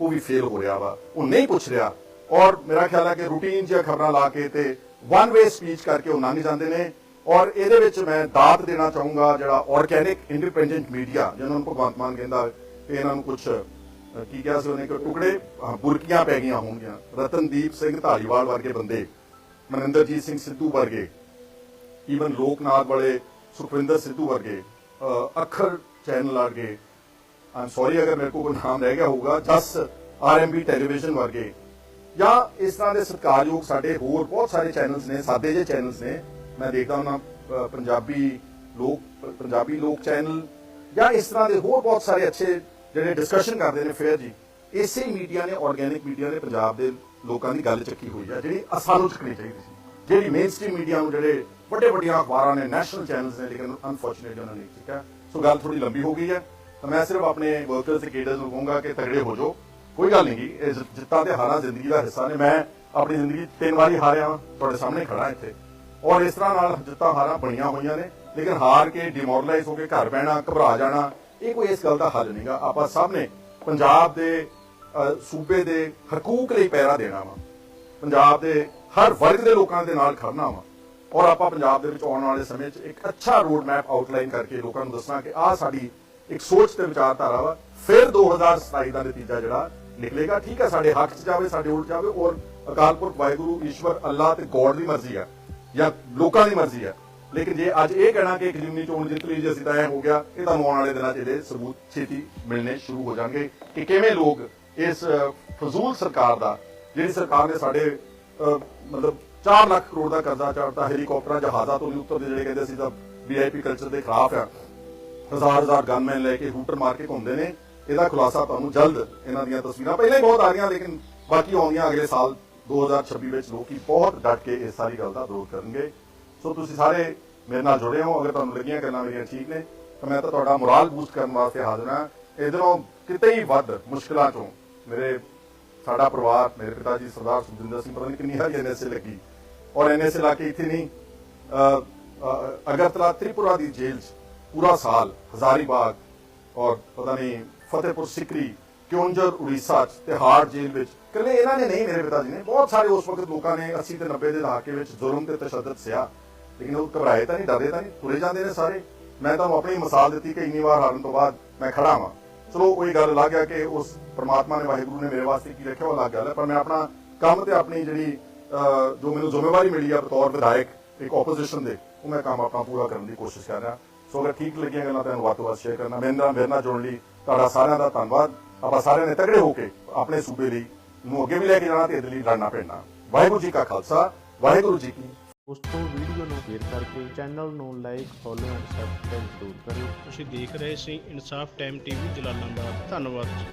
ਉਹ ਵੀ ਫੇਲ ਹੋ ਰਿਹਾ ਵਾ। ਉਹ ਨਹੀਂ ਪੁੱਛ ਰਿਹਾ। ਔਰ ਮੇਰਾ ਖਿਆਲ ਹੈ ਕਿ ਰੂਟੀਨ ਜਿਹੀਆਂ ਖਬਰਾਂ ਲਾ ਕੇ ਤੇ ਵਨ ਵੇ ਸਪੀਚ ਕਰਕੇ ਉਹ ਲੰਘ ਜਾਂਦੇ ਨੇ। ਔਰ ਇਹਦੇ ਵਿੱਚ ਮੈਂ ਦਾਤ ਦੇਣਾ ਚਾਹੂੰਗਾ ਜਿਹੜਾ ਆਰਗੈਨਿਕ ਇੰਡੀਪੈਂਡੈਂਟ ਮੀਡੀਆ ਜਿਹਨਾਂ ਨੂੰ ਭਗਵੰਤ ਮਾਨ ਕਹਿੰਦਾ ਕਿ ਇਹਨਾਂ ਨੂੰ ਕੁਝ ਕੀ ਕਿਹਾ ਸੀ ਉਹਨੇ ਕਿ ਟੁਕੜੇ ਬੁਰਕੀਆਂ ਪੈ ਗਈਆਂ ਹੋਣਗੀਆਂ। ਰਤਨਦੀਪ ਸਿੰਘ ਧਾਲੀਵਾਲ ਵਰਗੇ ਬੰਦੇ, ਮਨਿੰਦਰਜੀਤ ਸਿੰਘ ਸਿੱਧੂ ਵਰਗੇ। ਈਵਨ ਲੋਕਨਾਥ ਵਾਲੇ ਸੁਖਵਿੰਦਰ ਸਿੱਧੂ ਵਰਗੇ, ਅਹ ਚੈਨਲ ਵਰਗੇ ਆਮ ਸੌਰੀ ਅਗਰ ਮੇਰੇ ਕੋਲ ਨਾਮ ਰਹਿ ਗਿਆ ਹੋਊਗਾ ਜਸ ਆਰਐਮਬੀ ਟੈਲੀਵਿਜ਼ਨ ਵਰਗੇ। ਜਾਂ ਇਸ ਤਰ੍ਹਾਂ ਦੇ ਸਤਿਕਾਰਯੋਗ ਸਾਡੇ ਹੋਰ ਬਹੁਤ ਸਾਰੇ ਚੈਨਲਸ ਨੇ ਸਾਦੇ ਜਿਹੇ ਚੈਨਲਸ ਨੇ, ਮੈਂ ਦੇਖਦਾ ਹਾਂ ਪੰਜਾਬੀ ਲੋਕ ਪੰਜਾਬੀ ਲੋਕ ਚੈਨਲ ਜਾਂ ਇਸ ਤਰ੍ਹਾਂ ਦੇ ਹੋਰ ਬਹੁਤ ਸਾਰੇ ਅੱਛੇ ਜਿਹੜੇ ਡਿਸਕਸ਼ਨ ਕਰਦੇ ਨੇ, ਫੇਰ ਜੀ, ਇਸੇ ਮੀਡੀਆ ਨੇ ਆਰਗੈਨਿਕ ਮੀਡੀਆ ਨੇ ਪੰਜਾਬ ਦੇ ਲੋਕਾਂ ਦੀ ਗੱਲ ਚੱਕੀ ਹੋਈ ਹੈ ਜਿਹੜੀ ਅਸਾਨੂੰ ਚੱਕਣੀ ਚਾਹੀਦੀ ਸੀ। ਜਿਹੜੀ ਮੇਨਸਟ੍ਰੀਮ ਮੀਡੀਆ ਨੂੰ ਜਿਹੜੇ ਵੱਡੇ ਵੱਡੀਆਂ ਅਖਬਾਰਾਂ ਨੇ ਨੈਸ਼ਨਲ ਚੈਨਲਸ ਨੇ, ਲੇਕਿਨ ਅਨਫੋਰਚੂਨੇਟਲੀ ਉਹਨਾਂ ਨੇ ਨਹੀਂ ਕੀਤਾ। ਸੋ ਗੱਲ ਥੋੜੀ ਲੰਬੀ ਹੋ ਗਈ ਹੈ। ਤਾਂ ਮੈਂ ਸਿਰਫ ਆਪਣੇ ਵਰਕਰਸ ਤੇ ਕੇਡਰਸ ਨੂੰ ਕਹੂੰਗਾ ਕਿ ਤਗੜੇ ਹੋ ਜਾਓ। ਕੋਈ ਗੱਲ ਨਹੀਂ ਇਹ ਜਿੱਤਾਂ ਤੇ ਹਾਰਾਂ ਜ਼ਿੰਦਗੀ ਦਾ ਹਿੱਸਾ ਨੇ। ਮੈਂ ਆਪਣੀ ਜ਼ਿੰਦਗੀ ਤਿੰਨ ਵਾਰੀ ਹਾਰਿਆ ਤੁਹਾਡੇ ਸਾਹਮਣੇ ਖੜਾ ਇੱਥੇ। ਔਰ ਇਸ ਤਰ੍ਹਾਂ ਨਾਲ ਜਿੱਤਾਂ ਹਾਰਾਂ ਬਣੀਆਂ ਹੋਈਆਂ ਨੇ, ਲੇਕਿਨ ਹਾਰ ਕੇ ਡਿਮੋਰਲਾਈਜ਼ ਹੋ ਕੇ ਘਰ ਬਹਿਣਾ, ਘਬਰਾ ਜਾਣਾ, ਇਹ ਕੋਈ ਇਸ ਗੱਲ ਦਾ ਹੱਲ ਨਹੀਂਗਾ ਆਪਾਂ ਸਭ ਨੇ ਪੰਜਾਬ ਦੇ ਸੂਬੇ ਦੇ ਹਕੂਕ ਲਈ ਪੈਰਾ ਦੇਣਾ ਵਾ। ਪੰਜਾਬ ਦੇ ਹਰ ਵਰਗ ਦੇ ਲੋਕਾਂ ਦੇ ਨਾਲ ਖੜਨਾ ਵਾ। ਔਰ ਆਪਾਂ ਪੰਜਾਬ ਦੇ ਵਿੱਚ ਆਉਣ ਵਾਲੇ ਸਮੇਂ 'ਚ ਇੱਕ ਅੱਛਾ ਰੋਡ ਮੈਪ ਆਊਟਲਾਈਨ ਕਰਕੇ ਲੋਕਾਂ ਨੂੰ ਦੱਸਣਾ ਕਿ ਆਹ ਸਾਡੀ ਇੱਕ ਸੋਚ ਤੇ ਵਿਚਾਰਧਾਰਾ ਵਾ। ਫਿਰ 2027 ਦਾ ਨਤੀਜਾ ਜਿਹੜਾ ਨਿਕਲੇਗਾ। ਠੀਕ ਹੈ ਸਾਡੇ ਹੱਕ 'ਚ ਜਾਵੇ ਸਾਡੇ ਉਲਟ ਜਾਵੇ ਔਰ ਅਕਾਲ ਪੁਰਖ ਵਾਹਿਗੁਰੂ ਈਸ਼ਵਰ ਅੱਲਾਹ ਤੇ ਗੋਡ ਦੀ ਮਰਜ਼ੀ ਆ ਜਾਂ ਲੋਕਾਂ ਦੀ ਮਰਜ਼ੀ ਆ ਲੇਕਿਨ ਜੇ ਅੱਜ ਇਹ ਕਹਿਣਾ ਕਿ ਇੱਕ ਜਿਮਨੀ ਚੋਣ ਜਿੱਤ ਲਈ ਜੇ ਅਸੀਂ ਤਾਂ ਐ ਹੋ ਗਿਆ ਇਹ ਤੁਹਾਨੂੰ ਆਉਣ ਵਾਲੇ ਦਿਨਾਂ 'ਚ ਇਹਦੇ ਸਬੂਤ ਛੇਤੀ ਮਿਲਣੇ ਸ਼ੁਰੂ ਹੋ ਜਾਣਗੇ ਕਿ ਕਿਵੇਂ ਲੋਕ ਇਸ ਅ, ਫਜ਼ੂਲ ਸਰਕਾਰ ਦਾ ਜਿਹੜੀ ਸਰਕਾਰ ਨੇ ਸਾਡੇ ਮਤਲਬ 4 ਲੱਖ ਕਰੋੜ ਦਾ ਕਰਜ਼ਾ ਚੜਤਾ ਹੈਲੀਕਾਪਟਰਾਂ ਜਹਾਜ਼ਾਂ ਤੋਂ ਨਹੀਂ ਉੱਤਰਦੇ ਜਿਹੜੇ ਕਹਿੰਦੇ ਸੀ ਤਾਂ ਵੀਆਈਪੀ ਕਲਚਰ ਦੇ ਖਿਲਾਫ ਆ। ਹਜ਼ਾਰ ਹਜ਼ਾਰ ਗਨਮੈਨ ਲੈ ਕੇ ਹੂਟਰ ਮਾਰ ਕੇ ਘੁੰਮਦੇ ਨੇ। ਇਹਦਾ ਖੁਲਾਸਾ ਤੁਹਾਨੂੰ ਜਲਦ ਇਹਨਾਂ ਦੀਆਂ ਤਸਵੀਰਾਂ, ਪਹਿਲਾਂ ਹੀ ਬਹੁਤ ਆ ਰਹੀਆਂ ਲੇਕਿਨ ਬਾਕੀ ਆਉਂਦੀਆਂ ਅਗਲੇ ਸਾਲ 2026 ਵਿੱਚ ਲੋਕੀ ਬਹੁਤ ਡਟ ਕੇ ਇਸ ਸਾਰੀ ਗੱਲ ਦਾ ਵਿਰੋਧ ਕਰਨਗੇ। ਸੋ ਤੁਸੀਂ ਸਾਰੇ ਮੇਰੇ ਨਾਲ ਜੁੜੇ ਹੋ, ਅਗਰ ਤੁਹਾਨੂੰ ਲੱਗੀਆਂ ਗੱਲਾਂ ਮੇਰੀਆਂ ਠੀਕ ਨੇ, ਤਾਂ ਮੈਂ ਤਾਂ ਤੁਹਾਡਾ ਮੋਰਲ ਬੂਸਟ ਕਰਨ ਵਾਸਤੇ ਹਾਜ਼ਰ ਹਾਂ। ਇਧਰੋਂ ਕਿਤੇ ਹੀ ਵੱਧ ਮੁਸ਼ਕਲਾਂ ਚੋਂ ਮੇਰੇ ਸਾਡਾ ਪਰਿਵਾਰ, ਮੇਰੇ ਪਿਤਾ ਜੀ ਸਰਦਾਰ ਸੁਖਜਿੰਦਰ ਸਿੰਘ, ਪਤਾ ਨਹੀਂ ਕਿੰਨੀ ਵਾਰੀ ਐਨਐਸਏ ਲੱਗੀ। ਔਰ ਐਨਐਸਏ ਲਾ ਇੱਥੇ ਨਹੀਂ ਅਗਰਤਲਾ ਤ੍ਰਿਪੁਰਾ ਦੀ ਜੇਲ੍ਹ 'ਚ ਪੂਰਾ ਸਾਲ ਹਜ਼ਾਰੀਬਾਗ ਔਰ ਪਤਾ ਨਹੀਂ ਫਤਿਹਪੁਰ ਸਿਕਰੀ, ਕਿਉਂਜਰ, ਉੜੀਸਾ 'ਚ ਤੇ ਹਾਰ ਜੇਲ੍ਹ ਵਿੱਚ। ਕੱਲੇ ਇਹਨਾਂ ਨੇ ਨਹੀਂ ਮੇਰੇ ਪਿਤਾ ਜੀ ਨੇ, ਬਹੁਤ ਸਾਰੇ ਉਸ ਵਕਤ ਲੋਕਾਂ ਨੇ 80 ਤੇ 90 ਦੇ ਦਹਾਕੇ ਵਿੱਚ ਜ਼ੁਲਮ ਤੇ ਤਸ਼ੱਦਦ ਸਿਆ। ਲੇਕਿਨ ਉਹ ਘਬਰਾਏ ਤਾਂ ਨਹੀਂ, ਡਰਦੇ ਤਾਂ ਨਹੀਂ, ਤੁਰੇ ਜਾਂਦੇ ਨੇ ਸਾਰੇ। ਮੈਂ ਤੁਹਾਨੂੰ ਆਪਣੀ ਮਿਸਾਲ ਦਿੱਤੀ ਕਿ ਇੰਨੀ ਵਾਰ ਹਾਰਨ ਤੋਂ ਬਾਅਦ ਮੈਂ ਖੜਾ ਹਾਂ ਚਲੋ ਕੋਈ ਗੱਲ ਲੱਗ ਗਿਆ ਕਿ ਉਸ ਪ੍ਰਮਾਤਮਾ ਨੇ, ਵਾਹਿਗੁਰੂ ਨੇ ਮੇਰੇ ਵਾਸਤੇ ਕੀ ਰੱਖਿਆ, ਉਹ ਲੱਗ ਗੱਲ ਹੈ, ਪਰ ਮੈਂ ਆਪਣਾ ਕੰਮ ਤੇ ਆਪਣੀ ਜਿਹੜੀ ਜੋ ਮੈਨੂੰ ਜ਼ਿੰਮੇਵਾਰੀ ਮਿਲੀ ਆ ਬਤੌਰ ਵਿਧਾਇਕ ਇੱਕ ਆਪੋਜੀਸ਼ਨ ਦੇ ਉਹ ਮੈਂ ਕੰਮ ਆਪਣਾ ਪੂਰਾ ਕਰਨ ਦੀ ਕੋਸ਼ਿਸ਼ ਕਰ ਰਿਹਾ। ਸੋ ਅਗਰ ਠੀਕ ਲੱਗੀਆਂ ਗੱਲਾਂ ਤਾਂ ਵੱਧ ਤੋਂ ਵੱਧ ਸ਼ੇਅਰ ਕਰਨਾ। ਮੇਰੇ ਨਾਲ ਮੇਰੇ ਨਾਲ ਜੁੜਨ ਲਈ ਤੁਹਾਡਾ ਸਾਰਿਆਂ ਦਾ ਧੰਨਵਾਦ। ਆਪਾਂ ਸਾਰਿਆਂ ਨੇ ਤਗੜੇ ਹੋ ਕੇ ਆਪਣੇ ਸੂਬੇ ਲਈ ਨੂੰ ਅੱਗੇ ਵੀ ਲੈ ਕੇ ਜਾਣਾ ਤੇ ਇਹਦੇ ਲਈ ਲੜਨਾ ਪੈਣਾ। ਵਾਹਿਗੁਰੂ ਜੀ ਕਾ ਖਾਲਸਾ ਵਾਹਿਗੁਰੂ ਜੀ ਕੀ ਉਸ ਤੋਂ ਵੀਡੀਓ ਨੂੰ ਸ਼ੇਅਰ ਕਰਕੇ ਚੈਨਲ ਨੂੰ ਲਾਈਕ ਫੋਲੋ ਐਂਡ ਸਬਸਕ੍ਰਾਈਬ ਜ਼ਰੂਰ ਕਰਿਓ। ਤੁਸੀਂ ਦੇਖ ਰਹੇ ਸੀ ਇਨਸਾਫ ਟਾਈਮ ਟੀਵੀ ਜਲਾਲਾਬਾਦ। ਧੰਨਵਾਦ ਜੀ।